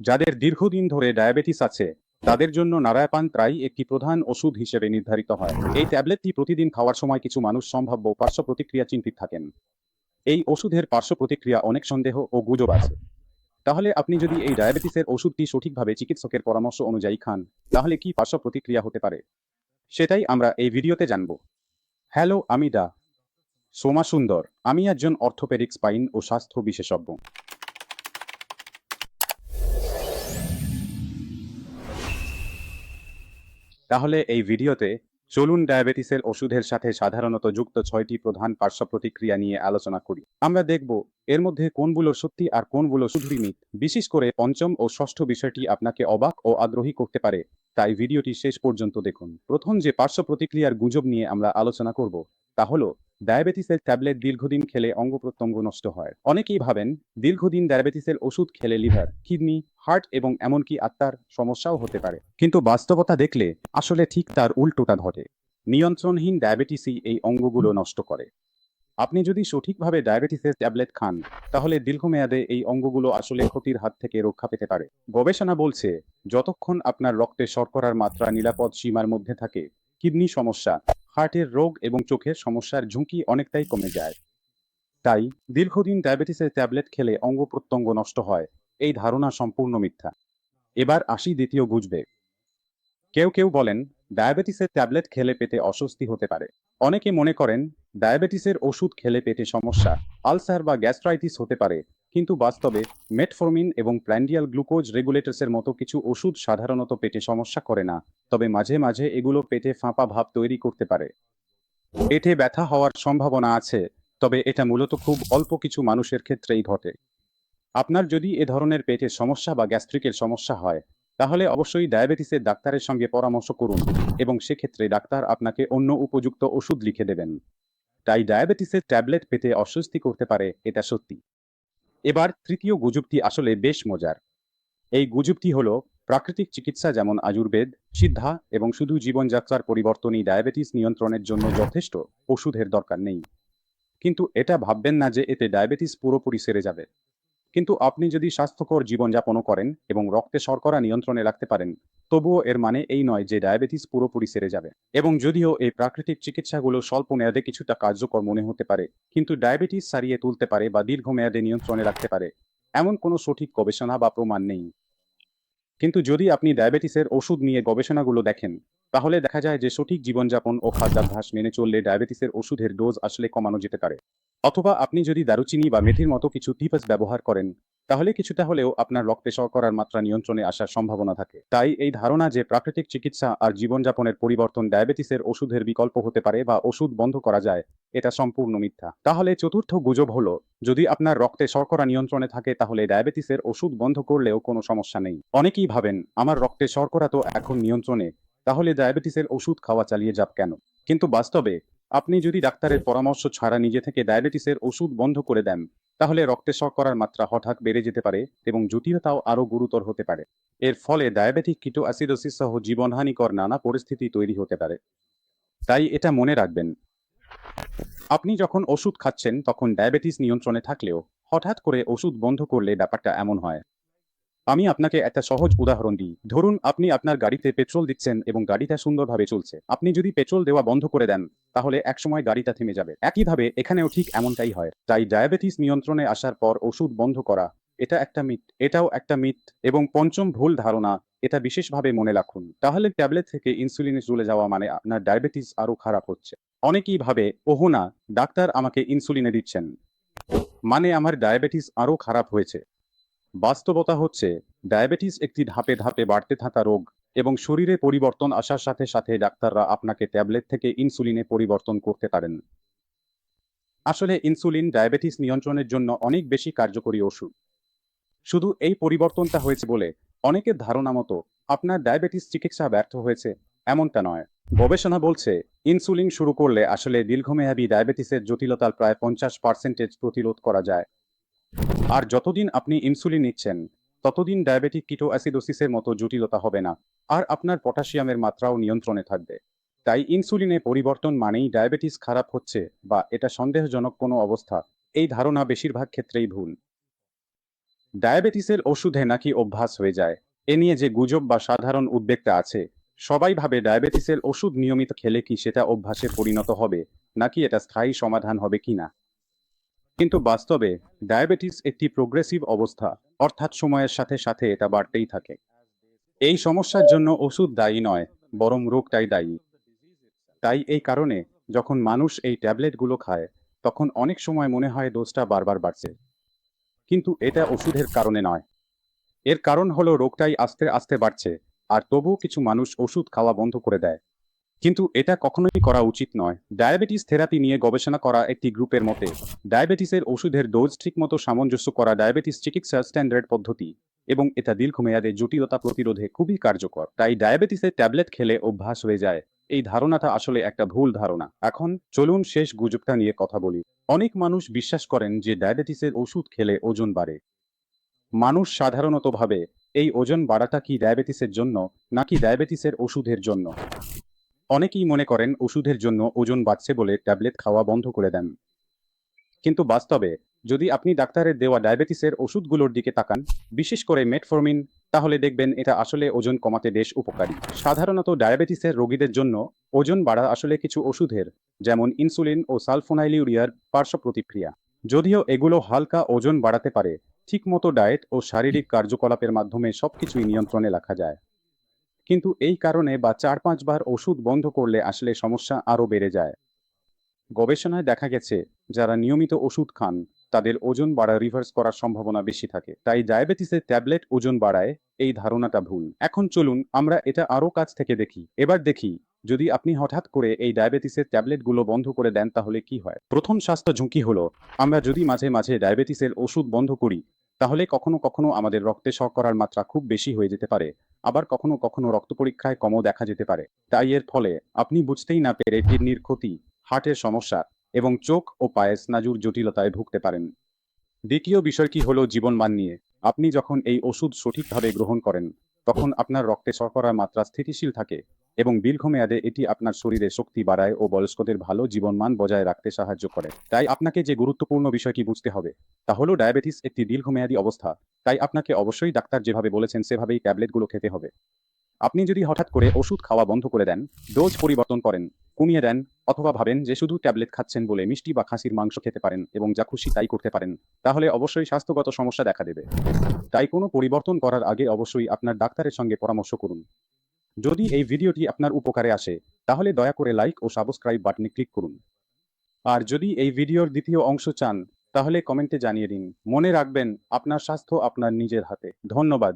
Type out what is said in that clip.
যাদের দীর্ঘদিন ধরে ডায়াবেটিস আছে, তাদের জন্য নারায়পান প্রায় একটি প্রধান ওষুধ হিসেবে নির্ধারিত হয়। এই ট্যাবলেটটি প্রতিদিন খাওয়ার সময় কিছু মানুষ সম্ভাব্য পার্শ্ব প্রতিক্রিয়া চিন্তিত থাকেন। এই ওষুধের পার্শ্ব প্রতিক্রিয়া অনেক সন্দেহ ও গুজব আছে। তাহলে আপনি যদি এই ডায়াবেটিসের ওষুধটি সঠিকভাবে চিকিৎসকের পরামর্শ অনুযায়ী খান, তাহলে কি পার্শ্ব প্রতিক্রিয়া হতে পারে? সেটাই আমরা এই ভিডিওতে জানব। হ্যালো, আমি ডা সোমা সুন্দর। আমি একজন অর্থোপেডিক স্পাইন ও স্বাস্থ্য বিশেষজ্ঞ। তাহলে এই ভিডিওতে চলুন ডায়াবেটিসের ওষুধের সাথে সাধারণত যুক্ত ছয়টি প্রধান পার্শ্ব প্রতিক্রিয়া নিয়ে আলোচনা করি। আমরা দেখব এর মধ্যে কোনগুলো সত্যি আর কোনগুলো শুধুই মিথ। বিশেষ করে পঞ্চম ও ষষ্ঠ বিষয়টি আপনাকে অবাক ও আগ্রহী করতে পারে, তাই ভিডিওটি শেষ পর্যন্ত দেখুন। প্রথম যে পার্শ্ব প্রতিক্রিয়ার গুজব নিয়ে আমরা আলোচনা করব, তা হলো ডায়াবেটিসের ট্যাবলেট দীর্ঘদিন খেলে অঙ্গ প্রত্যঙ্গ নষ্ট হয়। অনেকেই ভাবেন, দীর্ঘদিন ডায়াবেটিসের ওষুধ খেলে লিভার, কিডনি, হার্ট এবং এমনকি আত্মার সমস্যাও হতে পারে। কিন্তু বাস্তবতা দেখলে আসলে ঠিক তার উল্টোটা ঘটে। নিয়ন্ত্রণহীন ডায়াবেটিসই এই অঙ্গগুলো নষ্ট করে। আপনি যদি সঠিকভাবে ডায়াবেটিসের ট্যাবলেট খান, তাহলে দীর্ঘমেয়াদে এই অঙ্গগুলো আসলে ক্ষতির হাত থেকে রক্ষা পেতে পারে। গবেষণা বলছে, যতক্ষণ আপনার রক্তে শর্করার মাত্রা নিরাপদ সীমার মধ্যে থাকে কিডনি সমস্যা, হার্টের রোগ এবং চোখের সমস্যার ঝুঁকি অনেকটাই কমে যায়। তাই দীর্ঘদিন ডায়াবেটিসের ট্যাবলেট খেলে অঙ্গ প্রত্যঙ্গ নষ্ট হয়, এই ধারণা সম্পূর্ণ মিথ্যা। এবার আসি দ্বিতীয় বুঝবে কেউ কেউ বলেন, ডায়াবেটিসের ট্যাবলেট খেলে পেটে অস্বস্তি হতে পারে। অনেকে মনে করেন, ডায়াবেটিসের ওষুধ খেলে পেটে সমস্যা, আলসার বা গ্যাস্ট্রাইটিস হতে পারে কিন্তু বাস্তবে মেটফর্মিন এবং প্ল্যান্ডিয়াল গ্লুকোজ রেগুলেটরসের মতো কিছু ওষুধ সাধারণত পেটে সমস্যা করে না, তবে মাঝে মাঝে এগুলো পেটে ফাঁপা ভাব তৈরি করতে পারে। পেটে ব্যথা হওয়ার সম্ভাবনা আছে, তবে এটা মূলত খুব অল্প কিছু মানুষের ক্ষেত্রেই ঘটে। আপনার যদি এ ধরনের পেটের সমস্যা বা গ্যাস্ট্রিকের সমস্যা হয়, তাহলে অবশ্যই ডায়াবেটিসের ডাক্তারের সঙ্গে পরামর্শ করুন এবং সেক্ষেত্রে ডাক্তার আপনাকে অন্য উপযুক্ত ওষুধ লিখে দেবেন। তাই ডায়াবেটিসের ট্যাবলেট পেতে অস্বস্তি করতে পারে, এটা সত্যি। এবার তৃতীয় গুজবটি আসলে বেশ মজার। এই গুজবটি হল প্রাকৃতিক চিকিৎসা যেমন আয়ুর্বেদ, সিদ্ধা এবং শুধু জীবনযাত্রার পরিবর্তনই ডায়াবেটিস নিয়ন্ত্রণের জন্য যথেষ্ট, ওষুধের দরকার নেই। কিন্তু এটা ভাববেন না যে এতে ডায়াবেটিস পুরোপুরি সেরে যাবে। কিন্তু আপনি যদি স্বাস্থ্যকর জীবনযাপনও করেন এবং রক্তে শর্করা নিয়ন্ত্রণে রাখতে পারেন, তবুও এর মানে এই নয় যে ডায়াবেটিস পুরোপুরি সেরে যাবে। এবং যদিও এই প্রাকৃতিক চিকিৎসাগুলো স্বল্প মেয়াদে কিছুটা কার্যকর মনে হতে পারে, কিন্তু ডায়াবেটিস সারিয়ে তুলতে পারে বা দীর্ঘমেয়াদে নিয়ন্ত্রণে রাখতে পারে, এমন কোনো সঠিক গবেষণা বা প্রমাণ নেই। কিন্তু যদি আপনি ডায়াবেটিসের ওষুধ নিয়ে গবেষণাগুলো দেখেন তাহলে দেখা যায় যে সঠিক জীবনযাপন ও খাদ্যাভ্যাস মেনে চললে ডায়াবেটিসের ওষুধের ডোজ আসলে কমানো যেতে পারে। অথবা আপনি যদি দারুচিনি বা মেথির মতো কিছু টিপস ব্যবহার করেন, তাহলে কিছুটা হলেও আপনার রক্তে শর্করার মাত্রা নিয়ন্ত্রণে আসার সম্ভাবনা থাকে। তাই এই ধারণা যে প্রাকৃতিক চিকিৎসা আর জীবনযাপনের পরিবর্তন ডায়াবেটিসের ওষুধের বিকল্প হতে পারে বা ওষুধ বন্ধ করা যায়, এটা সম্পূর্ণ মিথ্যা। তাহলে চতুর্থ গুজব হলো, যদি আপনার রক্তে শর্করা নিয়ন্ত্রণে থাকে, তাহলে ডায়াবেটিসের ওষুধ বন্ধ করলেও কোনো সমস্যা নেই। অনেকেই ভাবেন, আমার রক্তে শর্করা তো এখন নিয়ন্ত্রণে। তাহলে ডায়াবেটিসের ওষুধ খাওয়া চালিয়ে যাক কেন? কিন্তু বাস্তবে, আপনি যদি ডাক্তারের পরামর্শ ছাড়া নিজে থেকে ডায়াবেটিসের ওষুধ বন্ধ করে দেন, তাহলে রক্তে শর্করার মাত্রা হঠাৎ বেড়ে যেতে পারে এবং জটিলতাও আরও গুরুতর হতে পারে। এর ফলে ডায়াবেটিক কিটো অ্যাসিডোসিস সহ জীবনহানিকর নানা পরিস্থিতি তৈরি হতে পারে। তাই এটা মনে রাখবেন। আপনি যখন ওষুধ খাচ্ছেন, তখন ডায়াবেটিস নিয়ন্ত্রণে থাকলেও হঠাৎ করে ওষুধ বন্ধ করলে ব্যাপারটা এমন হয়। আমি আপনাকে একটা সহজ উদাহরণ দিই। ধরুন, আপনি আপনার গাড়িতে পেট্রোল দিচ্ছেন এবং গাড়িটা সুন্দরভাবে চলছে। আপনি যদি পেট্রোল দেওয়া বন্ধ করে দেন, তাহলে একসময় গাড়িটা থেমে যাবে। একইভাবে এখানেও ঠিক এমনটাই হয়। তাই ডায়াবেটিস নিয়ন্ত্রণে আসার পর ওষুধ বন্ধ করা, এটা একটা মিথ, এটাও একটা মিথ এবং পঞ্চম ভুল ধারণা, এটা বিশেষভাবে মনে রাখুন। তাহলে ট্যাবলেট থেকে ইনসুলিনে চলে যাওয়া মানে আপনার ডায়াবেটিস আরও খারাপ হচ্ছে। অনেকেই ভাবে, ওহো না, ডাক্তার আমাকে ইনসুলিনে দিচ্ছেন। মানে আমার ডায়াবেটিস আরও খারাপ হয়েছে। বাস্তবতা হচ্ছে, ডায়াবেটিস একটি ধাপে ধাপে বাড়তে থাকা রোগ এবং শরীরে পরিবর্তন আসার সাথে সাথে ডাক্তাররা আপনাকে ট্যাবলেট থেকে ইনসুলিনে পরিবর্তন করতে পারেন। আসলে ইনসুলিন ডায়াবেটিস নিয়ন্ত্রণের জন্য অনেক বেশি কার্যকরী ওষুধ। শুধু এই পরিবর্তনটা হয়েছে বলে অনেকের ধারণা মতো আপনার ডায়াবেটিস চিকিৎসা ব্যর্থ হয়েছে এমনটা নয়। গবেষণা বলছে, ইনসুলিন শুরু করলে আসলে দীর্ঘমেয়াদী ডায়াবেটিসের জটিলতার প্রায় পঞ্চাশ পার্সেন্টেজ প্রতিরোধ করা যায়। আর যতদিন আপনি ইনসুলিন নিচ্ছেন, ততদিন ডায়াবেটিক কিটো অ্যাসিডোসিসের মতো জটিলতা হবে না, আর আপনার পটাশিয়ামের মাত্রাও নিয়ন্ত্রণে থাকবে। তাই ইনসুলিনে পরিবর্তন মানেই ডায়াবেটিস খারাপ হচ্ছে বা এটা সন্দেহজনক কোনো অবস্থা, এই ধারণা বেশিরভাগ ক্ষেত্রেই ভুল। ডায়াবেটিসের ওষুধে নাকি অভ্যাস হয়ে যায়, এ নিয়ে যে গুজব বা সাধারণ উদ্বেগটা আছে, সবাই ভাবে ডায়াবেটিসের ওষুধ নিয়মিত খেলে কি সেটা অভ্যাসে পরিণত হবে, নাকি এটা স্থায়ী সমাধান হবে কিনা? কিন্তু বাস্তবে ডায়াবেটিস একটি প্রোগ্রেসিভ অবস্থা, অর্থাৎ সময়ের সাথে সাথে এটা বাড়তেই থাকে। এই সমস্যার জন্য ওষুধ দায়ী নয়, বরং রোগটাই দায়ী। তাই এই কারণে যখন মানুষ এই ট্যাবলেটগুলো খায়, তখন অনেক সময় মনে হয় ডোজটা বারবার বাড়ছে। কিন্তু এটা ওষুধের কারণে নয়। এর কারণ হলো রোগটাই আস্তে আস্তে বাড়ছে, আর তবুও কিছু মানুষ ওষুধ খাওয়া বন্ধ করে দেয়। কিন্তু এটা কখনোই করা উচিত নয়। ডায়াবেটিস থেরাপি নিয়ে গবেষণা করা একটি গ্রুপের মতে, ডায়াবেটিসের ওষুধের ডোজ ঠিকমতো সামঞ্জস্য করা ডায়াবেটিস চিকিৎসা স্ট্যান্ডার্ড পদ্ধতি এবং এটা দীর্ঘমেয়াদে জটিলতা প্রতিরোধে খুবই কার্যকর। তাই ডায়াবেটিসের ট্যাবলেট খেলে অভ্যাস হয়ে যায়। এই ধারণাটা আসলে একটা ভুল ধারণা। এখন চলুন শেষ গুজবটা নিয়ে কথা বলি। অনেক মানুষ বিশ্বাস করেন যে ডায়াবেটিসের ওষুধ খেলে ওজন বাড়ে। মানুষ সাধারণত ভাবে, এই ওজন বাড়াটা কি ডায়াবেটিসের জন্য নাকি ডায়াবেটিসের ওষুধের জন্য? অনেকেই মনে করেন ওষুধের জন্য ওজন বাড়ছে বলে ট্যাবলেট খাওয়া বন্ধ করে দেন। কিন্তু বাস্তবে, যদি আপনি ডাক্তারের দেওয়া ডায়াবেটিসের ওষুধগুলোর দিকে তাকান, বিশেষ করে মেটফর্মিন, তাহলে দেখবেন এটা আসলে ওজন কমাতে বেশ উপকারী। সাধারণত ডায়াবেটিসের রোগীদের জন্য ওজন বাড়া আসলে কিছু ওষুধের, যেমন ইনসুলিন ও সালফোনাইলিউরিয়ার পার্শ্ব প্রতিক্রিয়া। যদিও এগুলো হালকা ওজন বাড়াতে পারে, ঠিকমতো ডায়েট ও শারীরিক কার্যকলাপের মাধ্যমে সবকিছুই নিয়ন্ত্রণে রাখা যায়। কিন্তু এই কারণে বা চার পাঁচবার ওষুধ বন্ধ করলে আসলে সমস্যা আরও বেড়ে যায়। গবেষণায় দেখা গেছে, যারা নিয়মিত ওষুধ খান, তাদের ওজন বাড়া রিভার্স করার সম্ভাবনা বেশি থাকে। তাই ডায়াবেটিসের ট্যাবলেট ওজন বাড়ায়, এই ধারণাটা ভুল। এখন চলুন আমরা এটা আরও কাছ থেকে দেখি। এবার দেখি, যদি আপনি হঠাৎ করে এই ডায়াবেটিসের ট্যাবলেটগুলো বন্ধ করে দেন তাহলে কি হয়? প্রথম স্বাস্থ্য ঝুঁকি হলো, আমরা যদি মাঝে মাঝে ডায়াবেটিসের ওষুধ বন্ধ করি তাহলে কখনো কখনো আমাদের রক্তে শর্করার মাত্রা খুব বেশি হয়ে যেতে পারে। আবার কখনো কখনো রক্ত পরীক্ষায় কমও দেখা যেতে পারে। তাই এর ফলে আপনি বুঝতেই না পেরে কিডনির ক্ষতি, হার্টের সমস্যা এবং চোখ ও পায়ে স্নাজুর জটিলতায় ভুগতে পারেন। দ্বিতীয় বিষয় বিষয়টি হলো জীবনমান নিয়ে? আপনি যখন এই ওষুধ সঠিকভাবে গ্রহণ করেন, তখন আপনার রক্তে শর্করার মাত্রা স্থিতিশীল থাকে। এবং দীর্ঘমেয়াদে এটি আপনার শরীরে শক্তি বাড়ায় ও বয়স্কদের ভালো জীবনমান বজায় রাখতে সাহায্য করে। তাই আপনাকে যে গুরুত্বপূর্ণ বিষয়টি বুঝতে হবে, তা হলো ডায়াবেটিস একটি দীর্ঘমেয়াদী অবস্থা। তাই আপনাকে অবশ্যই ডাক্তার যেভাবে বলেছেন, সেভাবেই ট্যাবলেটগুলো খেতে হবে। আপনি যদি হঠাৎ করে ওষুধ খাওয়া বন্ধ করে দেন, ডোজ পরিবর্তন করেন, কমিয়ে দেন, অথবা ভাবেন যে শুধু ট্যাবলেট খাচ্ছেন বলে মিষ্টি বা খাসির মাংস খেতে পারেন এবং যা খুশি তাই করতে পারেন, তাহলে অবশ্যই স্বাস্থ্যগত সমস্যা দেখা দেবে। তাই কোনো পরিবর্তন করার আগে অবশ্যই আপনার ডাক্তারের সঙ্গে পরামর্শ করুন। যদি এই ভিডিওটি আপনার উপকারে আসে, তাহলে দয়া করে লাইক ও সাবস্ক্রাইব বাটনে ক্লিক করুন। আর যদি এই ভিডিওর দ্বিতীয় অংশ চান, তাহলে কমেন্টে জানিয়ে দিন। মনে রাখবেন, আপনার স্বাস্থ্য আপনার নিজের হাতে। ধন্যবাদ।